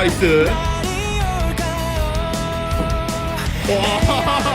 나이스 와.